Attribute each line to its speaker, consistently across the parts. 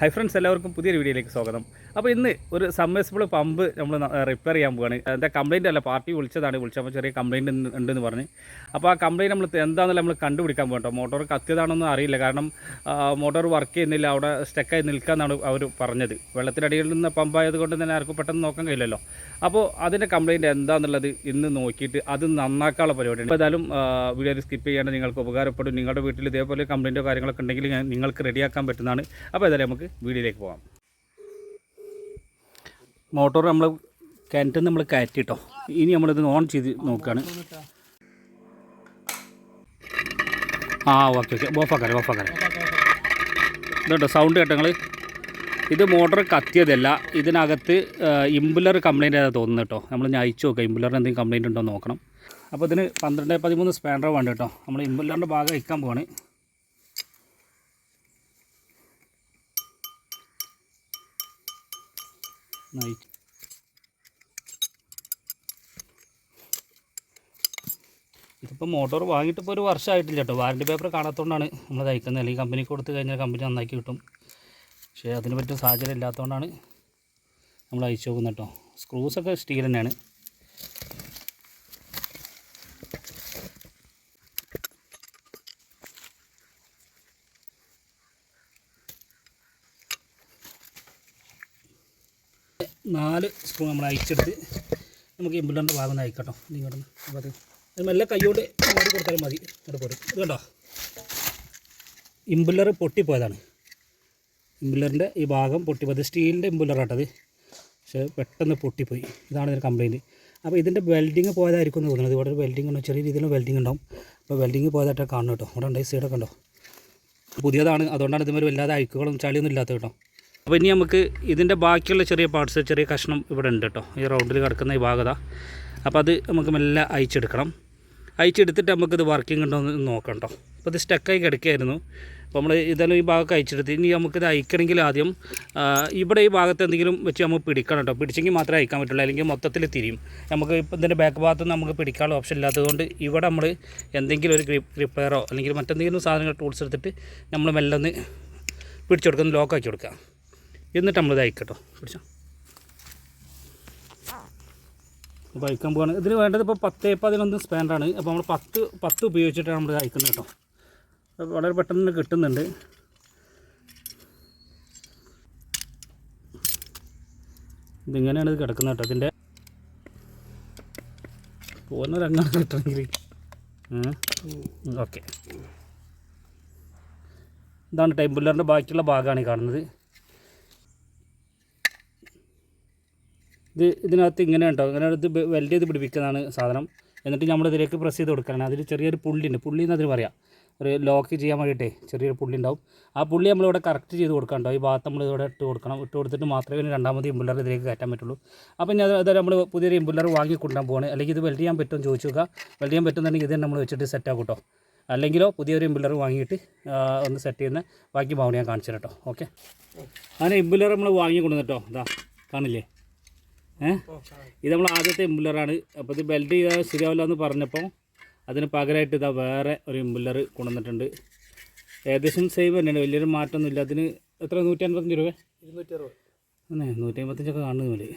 Speaker 1: Hi friends എല്ലാവർക്കും പുതിയൊരു വീഡിയോയിലേക്ക് സ്വാഗതം. അപ്പോൾ ഇന്ന് ഒരു സബ്മേഴ്സിബിൾ പമ്പ് നമ്മൾ റിപ്പയർ ചെയ്യാൻ പോവുകയാണ് എന്താ കംപ്ലയിന്റ് അല്ല പാർട്ടി വിളിച്ചതാണ്. വിളിച്ചപ്പോൾ ചെറിയ കംപ്ലയിന്റ് ഉണ്ടെന്ന് പറഞ്ഞ്. അപ്പോൾ ആ കംപ്ലയിന്റ് നമ്മൾ എന്താണെന്നല്ല നമ്മൾ കണ്ടുപിടിക്കാൻ പോകട്ടോ മോട്ടോർ കത്തിയതാണെന്നൊന്നും അറിയില്ല. കാരണം മോട്ടോർ വർക്ക് ചെയ്യുന്നില്ല. അവിടെ സ്റ്റക്കായി നിൽക്കാമെന്നാണ് അവർ പറഞ്ഞത്. വെള്ളത്തിനടിയിൽ നിന്ന് പമ്പായത് കൊണ്ട് തന്നെ ആർക്കും പെട്ടെന്ന് നോക്കാൻ കഴിയില്ലല്ലോ. അപ്പോൾ അതിന്റെ കംപ്ലയിന്റ് എന്താണെന്നുള്ളത് ഇന്ന് നോക്കിയിട്ട് അത് നന്നാക്കാനുള്ള പരിപാടിയാണ്. അപ്പോൾ ഏതായാലും വീഡിയോ സ്കിപ്പ് ചെയ്യാണ്ട് നിങ്ങൾക്ക് ഉപകാരപ്പെടും. നിങ്ങളുടെ വീട്ടിൽ ഇതേപോലെ കംപ്ലയിന്റോ കാര്യങ്ങളൊക്കെ ഉണ്ടെങ്കിൽ നിങ്ങൾക്ക് റെഡിയാക്കാൻ പറ്റുന്നതാണ്. അപ്പോൾ ഏതായാലും നമുക്ക് വീഡിയോയിലേക്ക് പോകാം മോട്ടോർ നമ്മൾ കിണറ്റിൽ നമ്മൾ കയറ്റിട്ടോ. ഇനി നമ്മളിത് ഓൺ ചെയ്ത് നോക്കുകയാണ് ആ ഓക്കെ ഓക്കെ. ഓഫാക്കാരെ ഓഫാക്കാരെ ഇതുണ്ടോ സൗണ്ട് കേട്ടോ നിങ്ങൾ ഇത് മോട്ടോർ കത്തിയതല്ല. ഇതിനകത്ത് ഇമ്പുലർ കംപ്ലയിന്റ് ആയതാണ് തോന്നുന്നു കേട്ടോ. നമ്മൾ ഞാൻ അയച്ചു നോക്കാം. ഇമ്പുലറിന് എന്തെങ്കിലും കംപ്ലയിന്റ് ഉണ്ടോ നോക്കണം. അപ്പോൾ ഇതിന് പന്ത്രണ്ട് പതിമൂന്ന് സ്പാൻഡർ വേണ്ട കേട്ടോ. നമ്മൾ ഇമ്പുലറിന്റെ ഭാഗം അയക്കാൻ പോവാണ്. നയിച്ചു ഇതിപ്പോൾ മോട്ടോർ വാങ്ങിയിട്ട് ഇപ്പോൾ ഒരു വർഷമായിട്ടില്ല കേട്ടോ. വാറണ്ടി പേപ്പർ കാണാത്തതുകൊണ്ടാണ് നമ്മൾ തയ്ക്കുന്നത്. അല്ലെങ്കിൽ കമ്പനിക്ക് കൊടുത്തു കഴിഞ്ഞാൽ കമ്പനി നന്നാക്കി കിട്ടും. പക്ഷേ അതിന് പറ്റിയ സാഹചര്യം ഇല്ലാത്തതുകൊണ്ടാണ് നമ്മൾ അയച്ചു നോക്കുന്നത് കേട്ടോ. സ്ക്രൂസൊക്കെ സ്റ്റീൽ തന്നെയാണ്. നാല് സ്പൂൺ നമ്മൾ അയച്ചെടുത്ത് നമുക്ക് ഇമ്പിളറിന്റെ ഭാഗം ഒന്ന് അയക്കട്ടോ ഇങ്ങോട്ട് അപ്പോൾ അത് മെല്ലെ കൈയോട് മാറി കൊടുത്താലും മതി. ഇവിടെ പോരും. ഇത് ഇമ്പിള്ളർ പൊട്ടിപ്പോയതാണ്. ഇമ്പുലറിന്റെ ഈ ഭാഗം പൊട്ടിപ്പോയത് സ്റ്റീലിന്റെ ഇമ്പുലറാട്ടത് പക്ഷേ പെട്ടെന്ന് പൊട്ടിപ്പോയി. ഇതാണ് ഇതിന്റെ കംപ്ലയിന്റ് അപ്പോൾ ഇതിന്റെ വെൽഡിങ് പോയതായിരിക്കും എന്ന് തോന്നുന്നത് ഇവിടെ ഒരു വെൽഡിങ് ഉണ്ടോ. ചെറിയ രീതിയിൽ വെൽഡിങ് ഉണ്ടാവും. അപ്പോൾ വെൽഡിങ് പോയതായിട്ട് കാണും കേട്ടോ. ഇവിടെ ഉണ്ട് സൈഡൊക്കെ ഉണ്ടോ പുതിയതാണ്. അതുകൊണ്ടാണ് ഇതുമാതിരി വല്ലാതെ അഴുക്കുകളും ചളിയൊന്നും ഇല്ലാത്ത കേട്ടോ. അപ്പോൾ ഇനി നമുക്ക് ഇതിന്റെ ബാക്കിയുള്ള ചെറിയ പാർട്സ് ചെറിയ കഷ്ണം ഇവിടെ ഉണ്ട് കേട്ടോ. ഈ റൗണ്ടിൽ കിടക്കുന്ന ഈ ഭാഗത. അപ്പോൾ അത് നമുക്ക് മെല്ലെ അയച്ചെടുക്കണം അയച്ചെടുത്തിട്ട് നമുക്കിത് വർക്കിംഗ് ഉണ്ടോ എന്ന് നോക്കാം കേട്ടോ. അപ്പോൾ ഇത് സ്റ്റക്കായി കിടക്കുകയായിരുന്നു. അപ്പോൾ നമ്മൾ ഇതെല്ലാം ഈ ഭാഗമൊക്കെ അയച്ചെടുത്ത് ഇനി നമുക്കിത് അയക്കണമെങ്കിൽ ആദ്യം ഇവിടെ ഈ ഭാഗത്ത് എന്തെങ്കിലും വെച്ച് നമുക്ക് പിടിക്കണം കേട്ടോ. പിടിച്ചെങ്കിൽ മാത്രമേ അയക്കാൻ പറ്റുള്ളൂ. അല്ലെങ്കിൽ മൊത്തത്തിൽ തിരിയും. നമുക്ക് ഇപ്പം ഇതിന്റെ ബാക്ക് ഭാഗത്ത് നമുക്ക് പിടിക്കാനുള്ള ഓപ്ഷൻ ഇല്ലാത്തതുകൊണ്ട് ഇവിടെ നമ്മൾ എന്തെങ്കിലും ഒരു ഗ്രിപ്പ് അല്ലെങ്കിൽ മറ്റെന്തെങ്കിലും സാധനങ്ങൾ ടൂൾസ് എടുത്തിട്ട് നമ്മൾ മെല്ലൊന്ന് പിടിച്ചു കൊടുക്കുന്ന ലോക്കാക്കി കൊടുക്കുക. എന്നിട്ട് നമ്മളിത് അയക്കട്ടോ പിടിച്ചോ. അപ്പോൾ അയക്കാൻ പോവാണ്. ഇതിന് വേണ്ടത് ഇപ്പോൾ പത്ത് പതിനൊന്ന് സ്പാൻഡാണ് അപ്പോൾ നമ്മൾ പത്ത് പത്ത് ഉപയോഗിച്ചിട്ടാണ് നമ്മൾ അയക്കുന്നത് കേട്ടോ. വളരെ പെട്ടെന്ന് തന്നെ കിട്ടുന്നുണ്ട്. ഇതിങ്ങനെയാണ് ഇത് കിടക്കുന്നത് കേട്ടോ. ഇതിന്റെ പോകുന്ന രംഗമാണ് കിട്ടണമെങ്കിൽ. ഓക്കെ. ഇതാണ് ടൈംബുല്ലറിന്റെ ബാക്കിയുള്ള ഭാഗമാണ് ഈ കാണുന്നത്. ഇത് ഇതിനകത്ത് ഇങ്ങനെ ഉണ്ടാവും ഇങ്ങനെ ഇത് വെൽഡ് ചെയ്ത് പിടിപ്പിക്കുന്നതാണ് സാധനം. എന്നിട്ട് നമ്മളിതിലേക്ക് പ്രസ് ചെയ്ത് കൊടുക്കണം അതിൽ ചെറിയൊരു പുള്ളി ഉണ്ട് പുള്ളി എന്ന് അതിന് പറയാം. ഒരു ലോക്ക് ചെയ്യാൻ വേണ്ടിയിട്ടേ ചെറിയൊരു പുള്ളി ഉണ്ടാവും. ആ പുള്ളി നമ്മളിവിടെ കറക്റ്റ് ചെയ്ത് കൊടുക്കണ്ടോ ഈ ഭാഗത്ത് നമ്മൾ ഇട്ട് കൊടുക്കണം. ഇട്ട് കൊടുത്തിട്ട് മാത്രമേ പിന്നെ രണ്ടാമത് ഇമ്പുലർ ഇതിലേക്ക് കയറ്റാൻ പറ്റുള്ളൂ. അപ്പോൾ ഇനി അത് നമ്മൾ പുതിയൊരു ഇമ്പുലർ വാങ്ങി കൊണ്ടുപോകാൻ പോവാണ്. അല്ലെങ്കിൽ ഇത് വെൽഡ് ചെയ്യാൻ പറ്റുമെന്ന് ചോദിച്ചു നോക്കുക വെൽഡ് ചെയ്യാൻ പറ്റുന്നുണ്ടെങ്കിൽ ഇത് നമ്മൾ വെച്ചിട്ട് സെറ്റ് ആക്കും കേട്ടോ അല്ലെങ്കിലോ പുതിയൊരു ഇമ്പുലർ വാങ്ങിയിട്ട് ഒന്ന് സെറ്റ് ചെയ്യുന്ന ബാക്കി ഭാവന ഞാൻ കാണിച്ചു കേട്ടോ ഓക്കെ അങ്ങനെ ഇമ്പുലർ നമ്മൾ വാങ്ങി കൊണ്ടുവന്നിട്ടോ. ഇതാ കാണില്ലേ? ഏഹ് ഇത് നമ്മൾ ആദ്യത്തെ ഇമ്പുല്ലറാണ്. അപ്പോൾ ഇത് ബെൽറ്റ് ചെയ്താൽ ശരിയാവില്ല എന്ന് പറഞ്ഞപ്പോൾ അതിന് പകരമായിട്ട് ഇതാ വേറെ ഒരു ഇമ്പുല്ലർ കൊണ്ടുവന്നിട്ടുണ്ട്. ഏകദേശം സെയിം തന്നെയാണ്. വലിയൊരു മാറ്റമൊന്നുമില്ല അതിന് എത്ര? നൂറ്റി അൻപത്തഞ്ച് രൂപ?
Speaker 2: ഇരുന്നൂറ്റി അറുപത്
Speaker 1: അതെ നൂറ്റി അമ്പത്തഞ്ചൊക്കെ അതിന്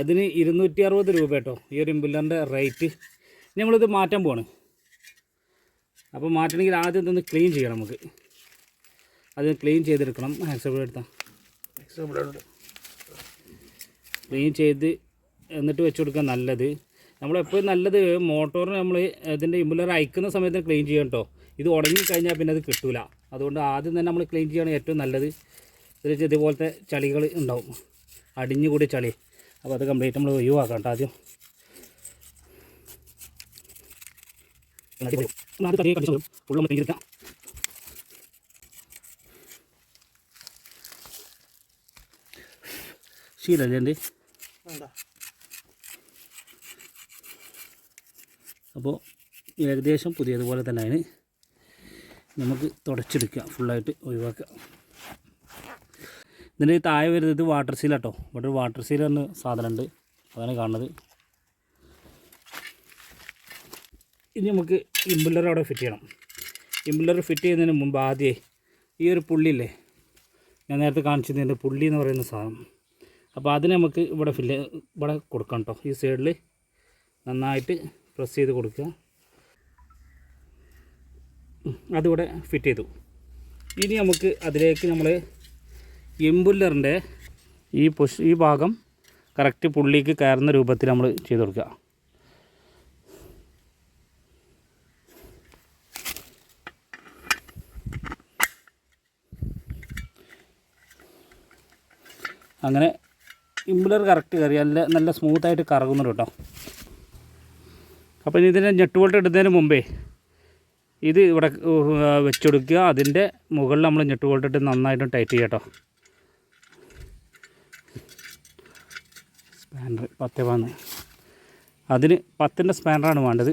Speaker 1: ഇതിന് ഇരുന്നൂറ്റി അറുപത് രൂപ കേട്ടോ. ഈ ഒരു ഇമ്പുല്ലറിന്റെ റേറ്റ് ഇനി നമ്മളിത് മാറ്റാൻ പോവാണ്. അപ്പോൾ മാറ്റണമെങ്കിൽ ആദ്യം ഇതൊന്ന് ക്ലീൻ ചെയ്യണം നമുക്ക്. അത് ക്ലീൻ ചെയ്തെടുക്കണം. ആക്സപ്റ്റ് എടുത്താൽ
Speaker 2: എക്സാമ്പിൾ
Speaker 1: ക്ലീൻ ചെയ്ത് എന്നിട്ട് വെച്ച് കൊടുക്കാൻ നല്ലത്. നമ്മളെപ്പോഴും നല്ലത് മോട്ടോറിന് നമ്മൾ ഇതിന്റെ ഇമ്പുലർ അയക്കുന്ന സമയത്ത് ക്ലീൻ ചെയ്യണം കേട്ടോ ഇത് ഉടങ്ങി കഴിഞ്ഞാൽ പിന്നെ അത് കിട്ടില്ല അതുകൊണ്ട് ആദ്യം തന്നെ നമ്മൾ ക്ലീൻ ചെയ്യണം ഏറ്റവും നല്ലത്. ഇതിൽ ഇതുപോലത്തെ ചളികൾ ഉണ്ടാവും. അടിഞ്ഞു കൂടി ചളി. അപ്പോൾ അത് കംപ്ലീറ്റ് നമ്മൾ ഒഴിവാക്കാം കേട്ടോ ആദ്യം. ഫുള്ള് നമ്മൾ ക്ലീൻ ചെയ്തെടുക്കാം ശീലല്ലേ അപ്പോൾ ഏകദേശം പുതിയതുപോലെ തന്നെയാണ് നമുക്ക് തുടച്ചെടുക്കുക. ഫുള്ളായിട്ട് ഒഴിവാക്കുക. ഇതിന്റെ താഴെ വരുന്നത് വാട്ടർ സീൽ സീലാട്ടോ ഇവിടെ ഒരു വാട്ടർ സീൽ എന്ന സാധനമുണ്ട് അതാണ് കാണുന്നത്. ഇനി നമുക്ക് ഇമ്പിള്ളർ അവിടെ ഫിറ്റ് ചെയ്യണം. ഇമ്പിള്ളർ ഫിറ്റ് ചെയ്യുന്നതിന് മുമ്പ് ആദ്യമേ ഈ ഒരു പുള്ളിയില്ലേ? ഞാൻ നേരത്തെ കാണിച്ചിരുന്നതിന്റെ പുള്ളി എന്ന് പറയുന്ന സാധനം. അപ്പോൾ അതിന് നമുക്ക് ഇവിടെ ഫില്ല് ഇവിടെ കൊടുക്കാം കേട്ടോ. ഈ സൈഡിൽ നന്നായിട്ട് പ്രസ് ചെയ്ത് കൊടുക്കുക. അതിവിടെ ഫിറ്റ് ചെയ്തു. ഇനി നമുക്ക് അതിലേക്ക് നമ്മൾ എംബുല്ലറിന്റെ ഈ പുഷ് ഈ ഭാഗം കറക്റ്റ് പുള്ളിക്ക് കയറുന്ന രൂപത്തിൽ നമ്മൾ ചെയ്ത് കൊടുക്കുക. അങ്ങനെ ഇമ്പുലർ കറക്റ്റ് കയറി നല്ല നല്ല സ്മൂത്തായിട്ട് കറങ്ങുന്നുണ്ട് കേട്ടോ. അപ്പോൾ ഇനി ഇതിനെ ഞെട്ട് ബോൾട്ട് ഇടുന്നതിന് മുമ്പേ ഇത് ഇവിടെ വെച്ചെടുക്കുക. അതിന്റെ മുകളിൽ നമ്മൾ ഞെട്ട് ബോൾട്ട് ഇട്ട് നന്നായിട്ട് ടൈറ്റ് ചെയ്യാം കേട്ടോ. സ്പാനർ പത്ത് വന്ന് അതിന് പത്തിന്റെ സ്പാനറാണ് വേണ്ടത്.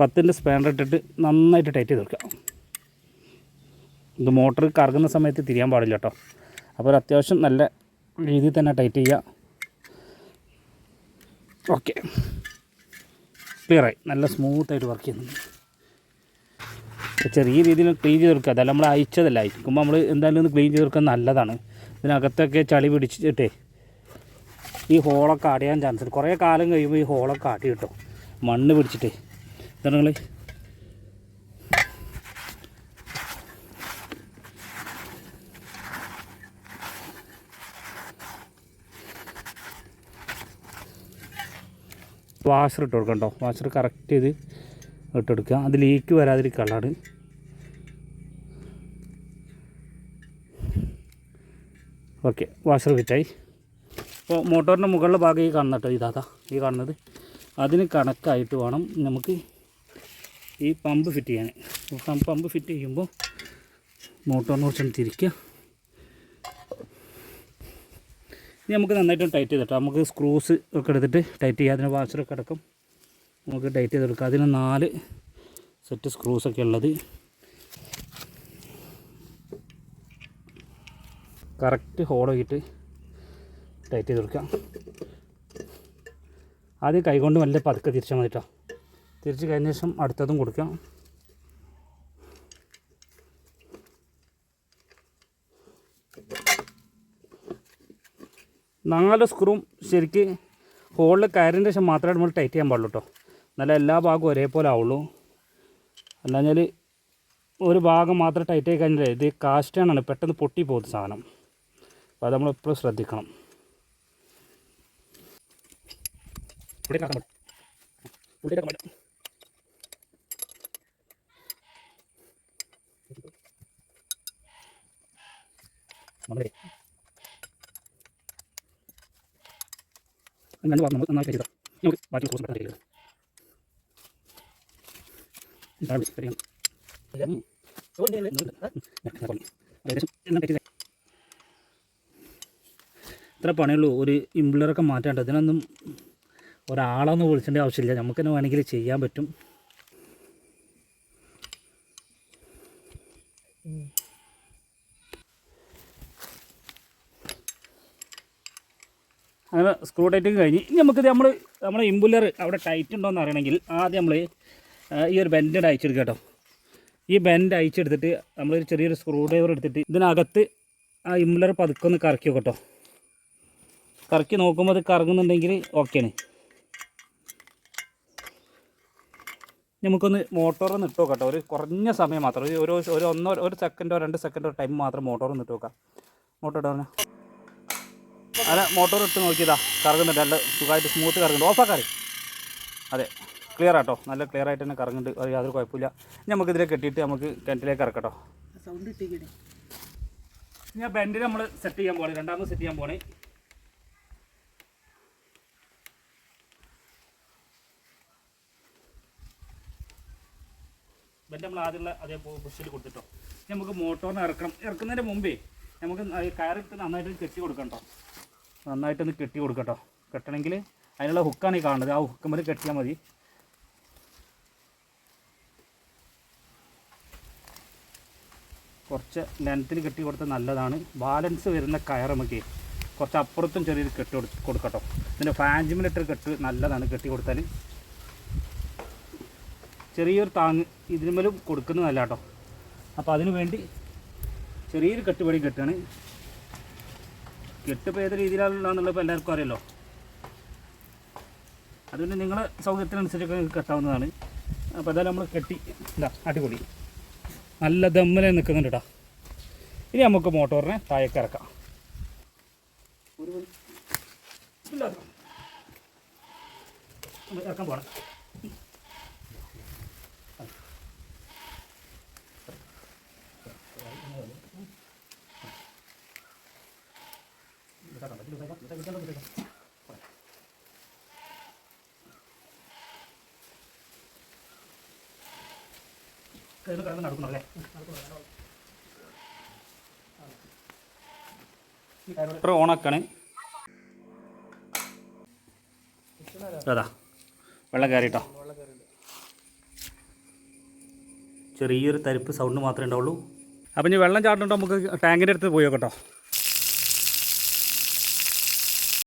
Speaker 1: പത്തിന്റെ സ്പാനർ ഇട്ടിട്ട് നന്നായിട്ട് ടൈറ്റ് ചെയ്ത് കൊടുക്കുക. ഇത് മോട്ടർ കറങ്ങുന്ന സമയത്ത് തിരിയാൻ പാടില്ല കേട്ടോ. അപ്പോൾ അത്യാവശ്യം നല്ല രീതിയിൽ തന്നെ ടൈറ്റ് ചെയ്യുക. ഓക്കെ. ക്ലിയറായി നല്ല സ്മൂത്തായിട്ട് വർക്ക് ചെയ്യുന്നുണ്ട്. ചെറിയ രീതിയിൽ ക്ലീൻ ചെയ്ത് കൊടുക്കുക അതല്ല നമ്മൾ അയച്ചതല്ല അയക്കുമ്പോൾ നമ്മൾ എന്തായാലും ഒന്ന് ക്ലീൻ ചെയ്ത് കൊടുക്കാൻ നല്ലതാണ്. ഇതിനകത്തൊക്കെ ചളി പിടിച്ചിട്ടേ ഈ ഹോളൊക്കെ അടയാൻ ചാൻസ് ഉണ്ട്. കുറേ കാലം കഴിയുമ്പോൾ ഈ ഹോളൊക്കെ അടി കിട്ടും. മണ്ണ് പിടിച്ചിട്ടേ. ഇതാണ് നിങ്ങൾ വാഷർ ഇട്ട് കൊടുക്കാം കേട്ടോ. വാഷർ കറക്റ്റ് ചെയ്ത് ഇട്ടെടുക്കുക അത് ലീക്ക് വരാതിരിക്കാനുള്ളതാണ് ഓക്കെ വാഷർ ഫിറ്റായി അപ്പോൾ മോട്ടോറിന്റെ മുകളിലെ ഭാഗം ഈ കാണുന്ന കേട്ടോ ഇതാ ഈ കാണുന്നത്. അതിന് കണക്കായിട്ട് വേണം നമുക്ക് ഈ പമ്പ് ഫിറ്റ് ചെയ്യാൻ. പമ്പ് ഫിറ്റ് ചെയ്യുമ്പോൾ മോട്ടോറിനെ കുറിച്ചൊന്ന് തിരിക്കുക. ഇനി നമുക്ക് നന്നായിട്ട് ടൈറ്റ് ചെയ്തിട്ടോ. നമുക്ക് സ്ക്രൂസ് ഒക്കെ എടുത്തിട്ട് ടൈറ്റ് ചെയ്യുക അതിന് വാഷറൊക്കെ അടക്കം നമുക്ക് ടൈറ്റ് ചെയ്തെടുക്കാം അതിന് നാല് സെറ്റ് സ്ക്രൂസൊക്കെ ഉള്ളത്. കറക്റ്റ് ഹോളോയിട്ട് ടൈറ്റ് ചെയ്ത് കൊടുക്കാം. ആദ്യം കൈകൊണ്ട് നല്ല പതുക്കെ തിരിച്ചാൽ മതി കേട്ടോ തിരിച്ച് കഴിഞ്ഞ ശേഷം അടുത്തതും കൊടുക്കാം. നാല് സ്ക്രൂം ശരിക്ക് ഹോളിൽ കയറിന്റെ ശേഷം മാത്രമേ നമ്മൾ ടൈറ്റ് ചെയ്യാൻ പാടുള്ളൂ കേട്ടോ എന്നാലേ എല്ലാ ഭാഗവും ഒരേപോലെ ആവുള്ളൂ. അല്ലാഞ്ഞാൽ ഒരു ഭാഗം മാത്രം ടൈറ്റ് ആയി കഴിഞ്ഞാൽ ഇത് കാസ്റ്റാണ് പെട്ടെന്ന് പൊട്ടി പോകുന്ന സാധനം. അപ്പോൾ അത് നമ്മളെപ്പോഴും ശ്രദ്ധിക്കണം. ഇവിടെ കാക്കാൻ പാടില്ല. ഇവിടെ കാക്കാൻ പാടില്ല. വളരെ രണ്ട് ഭാഗം നമ്മൾ നന്നായി ചെയ്താൽ നമുക്ക് ബാക്കി കോഴ്സ് പെട്ടെന്ന് ചെയ്തത് ഇതാണ് ശരിയാണ് ഇത്ര പണിയുള്ളൂ. ഒരു ഇംപ്ലറൊക്കെ മാറ്റാണ്ട്. ഇതിനൊന്നും ഒരാളൊന്നും വിളിച്ചേണ്ട ആവശ്യമില്ല. നമുക്ക് തന്നെ വേണമെങ്കിൽ ചെയ്യാൻ പറ്റും. അങ്ങനെ സ്ക്രൂ ടൈറ്റ് കഴിഞ്ഞ്. ഇനി നമുക്കിത് നമ്മൾ നമ്മുടെ ഇമ്പുലർ അവിടെ ടൈറ്റ് ഉണ്ടോ എന്ന് അറിയണമെങ്കിൽ ആദ്യം നമ്മൾ ഈ ഒരു ബെൻഡ് അയച്ചെടുക്കുക കേട്ടോ. ഈ ബെൻഡ് അയച്ചെടുത്തിട്ട് നമ്മളൊരു ചെറിയൊരു സ്ക്രൂ ഡ്രൈവർ എടുത്തിട്ട് ഇതിനകത്ത് ആ ഇമ്പുലർ പതുക്കെ ഒന്ന് കറക്കി നോക്കട്ടോ കേട്ടോ. കറക്കി നോക്കുമ്പോൾ അത് കറങ്ങുന്നുണ്ടെങ്കിൽ ഓക്കെയാണ് നമുക്കൊന്ന് മോട്ടോർ ഒന്ന് ഇട്ട് ഒരു കുറഞ്ഞ സമയം മാത്രം. ഒരു ഒരു ഒരു ഒന്നോ ഒരു സെക്കൻഡോ രണ്ട് സെക്കൻഡോ ടൈം മാത്രം മോട്ടോർ ഒന്ന് ഇട്ട് നോക്കാം. മോട്ടോർ ഇട്ട് അല്ല മോട്ടോർ ഇട്ട് നോക്കിയതാ. കറങ്ങുന്നുണ്ട്. നല്ല സുഖമായിട്ട് സ്മൂത്ത് കറങ്ങുന്നുണ്ട്. ഓഫാക്കാറ് അതെ. ക്ലിയർ ആട്ടോ. നല്ല ക്ലിയർ ആയിട്ട് തന്നെ കറങ്ങുന്നുണ്ട്. അത് യാതൊരു കുഴപ്പമില്ല. ഇനി നമുക്ക് ഇതിലേക്ക് കെട്ടിയിട്ട് നമുക്ക് കിണറ്റിലേക്ക് ഇറക്കട്ടോ
Speaker 2: സൗണ്ട് ഇട്ടേക്കണേ
Speaker 1: ഞാൻ ബെൻഡിൽ നമ്മൾ സെറ്റ് ചെയ്യാൻ പോകണേ രണ്ടാമത് സെറ്റ് ചെയ്യാൻ പോകണേ ബെൻഡ് നമ്മൾ ആദ്യമുള്ള അതേ ബുഷിൽ കൊടുത്തിട്ടോ. ഇനി നമുക്ക് മോട്ടോറിന് ഇറക്കണം. ഇറക്കുന്നതിന് മുമ്പേ നമുക്ക് കയറിട്ട് നന്നായിട്ട് കെട്ടി കൊടുക്കണം കേട്ടോ. നന്നായിട്ടൊന്ന് കെട്ടി കൊടുക്കട്ടോ. കെട്ടണമെങ്കിൽ അതിനുള്ള ഹുക്കാണ് ഈ കാണുന്നത്. ആ ഹുക്കുമ്പോൾ കെട്ടിയാൽ മതി. കുറച്ച് ലെങ്ത്തിൽ കെട്ടി കൊടുത്താൽ നല്ലതാണ്. ബാലൻസ് വരുന്ന കയർ നമുക്ക് കുറച്ച് അപ്പുറത്തും ചെറിയൊരു കെട്ടി കൊടു കൊടുക്കട്ടോ. ഇതിന്റെ ഫാൻജിമിലിട്ട് കെട്ട് നല്ലതാണ് കെട്ടി കൊടുത്താൽ ചെറിയൊരു താങ്ങ് കൊടുക്കുന്നത് നല്ല കേട്ടോ അപ്പോൾ അതിനു വേണ്ടി ചെറിയൊരു കെട്ടുപടി കെട്ടാണ് കെട്ടിപ്പോൾ ഏത് ഇപ്പോൾ എല്ലാവർക്കും അറിയല്ലോ അതുകൊണ്ട് നിങ്ങൾ സൗകര്യത്തിനനുസരിച്ചൊക്കെ കെട്ടാവുന്നതാണ്. അപ്പോൾ അതായത് നമ്മൾ കെട്ടി ഇതാ അടിപൊളി. നല്ല ദമ്മലെ നിൽക്കുന്നുണ്ട് കേട്ടോ ഇനി നമുക്ക് മോട്ടോറിനെ താഴേക്ക് ഇറക്കാം. ഒരു ഇറക്കാൻ പോകണം കിടന്ന് നടക്കണം അല്ലേ? മോട്ടർ ഓണാക്കാണ് അതാ വെള്ളം കയറിട്ടോ ചെറിയൊരു തരിപ്പ് സൗണ്ട് മാത്രമേ ഉണ്ടാവുള്ളൂ. അപ്പം ഇനി വെള്ളം ചാടുന്നുണ്ടോ നമുക്ക് ടാങ്കിന്റെ അടുത്ത് പോയി നോക്കട്ടോ.